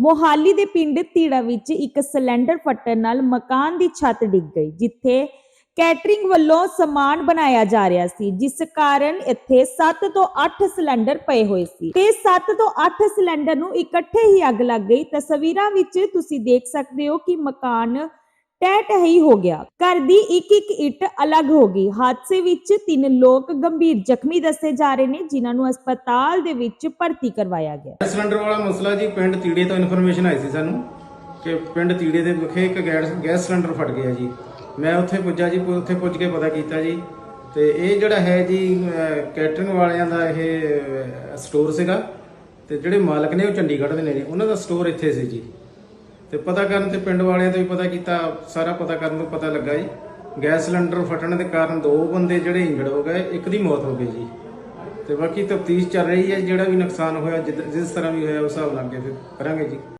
ਮੋਹਾਲੀ ਦੇ ਪਿੰਡ ਧੀੜਾ ਵਿੱਚ ਇੱਕ ਸਿਲੰਡਰ ਫਟਣ ਨਾਲ ਮਕਾਨ ਦੀ ਛੱਤ ਡਿੱਗ ਗਈ, ਜਿੱਥੇ ਕੈਟਰਿੰਗ ਵੱਲੋਂ ਸਮਾਨ ਬਣਾਇਆ ਜਾ ਰਿਹਾ ਸੀ, ਜਿਸ ਕਾਰਨ ਇੱਥੇ 7 ਤੋਂ 8 ਸਿਲੰਡਰ ਪਏ ਹੋਏ ਸੀ। ਤੇ 7 ਤੋਂ 8 ਸਿਲੰਡਰ ਨੂੰ ਇਕੱਠੇ ਹੀ ਅੱਗ ਲੱਗ ਗਈ। ਤਸਵੀਰਾਂ ਵਿੱਚ ਤੁਸੀਂ ਦੇਖ ਸਕਦੇ ਹੋ ਕਿ ਮਕਾਨ ਟਹਿ ਟਹੀ ਹੋ ਗਿਆ। ਘਰ ਦੀ ਇੱਕ ਇੱਕ ਇੱਟ ਅਲੱਗ ਹੋ ਗਈ। ਹਾਦਸੇ ਵਿੱਚ ਤਿੰਨ ਲੋਕ ਗੰਭੀਰ ਜ਼ਖਮੀ ਦੱਸੇ ਜਾ ਰਹੇ ਨੇ, ਜਿਨ੍ਹਾਂ ਨੂੰ ਹਸਪਤਾਲ ਦੇ ਵਿੱਚ ਭਰਤੀ ਕਰਵਾਇਆ ਗਿਆ। ਸਿਲੰਡਰ ਵਾਲਾ ਮਸਲਾ ਜੀ, ਪਿੰਡ ਤੀੜੇ ਤੋਂ ਇਨਫੋਰਮੇਸ਼ਨ ਆਈ ਸੀ ਸਾਨੂੰ ਕਿ ਪਿੰਡ ਤੀੜੇ ਦੇ ਵਿਖੇ ਇੱਕ ਗੈਸ ਗੈਸ ਸਿਲੰਡਰ ਫਟ ਗਿਆ ਜੀ। ਮੈਂ ਉੱਥੇ ਪੁੱਜਾ ਜੀ ਉੱਥੇ ਪੁੱਜ ਕੇ ਪਤਾ ਕੀਤਾ ਜੀ। ਤੇ ਇਹ ਜਿਹੜਾ ਹੈ ਜੀ ਕੈਟਰਿੰਗ ਵਾਲਿਆਂ ਦਾ ਇਹ ਸਟੋਰ ਸੀਗਾ। ਤੇ ਜਿਹੜੇ ਮਾਲਕ ਨੇ ਉਹ ਚੰਡੀਗੜ੍ਹ ਦੇ ਨੇ ਉਹਨਾਂ ਦਾ ਸਟੋਰ ਇੱਥੇ ਸੀ ਜੀ। ਤੇ ਪਤਾ ਕਰਨ ਤੇ ਪਿੰਡ ਵਾਲਿਆਂ ਤੋਂ ਵੀ ਪਤਾ ਕੀਤਾ, ਸਾਰਾ ਪਤਾ ਕਰਨ ਤੋਂ ਪਤਾ ਲੱਗਾ ਜੀ। ਗੈਸ ਸਿਲੰਡਰ ਫਟਣ ਦੇ ਕਾਰਨ ਦੋ ਬੰਦੇ ਜਿਹੜੇ ਇੰਜਰਡ ਹੋ ਗਏ, ਇੱਕ ਦੀ ਮੌਤ ਹੋ ਗਈ ਜੀ। ਤੇ ਬਾਕੀ ਤਫਤੀਸ਼ ਚੱਲ ਰਹੀ ਹੈ, ਜਿਹੜਾ ਵੀ ਨੁਕਸਾਨ ਹੋਇਆ, ਜਿੱਦ- ਜਿਸ ਤਰ੍ਹਾਂ ਵੀ ਹੋਇਆ, ਉਸ ਹਿਸਾਬ ਨਾਲ ਅੱਗੇ ਫਿਰ ਕਰਾਂਗੇ ਜੀ।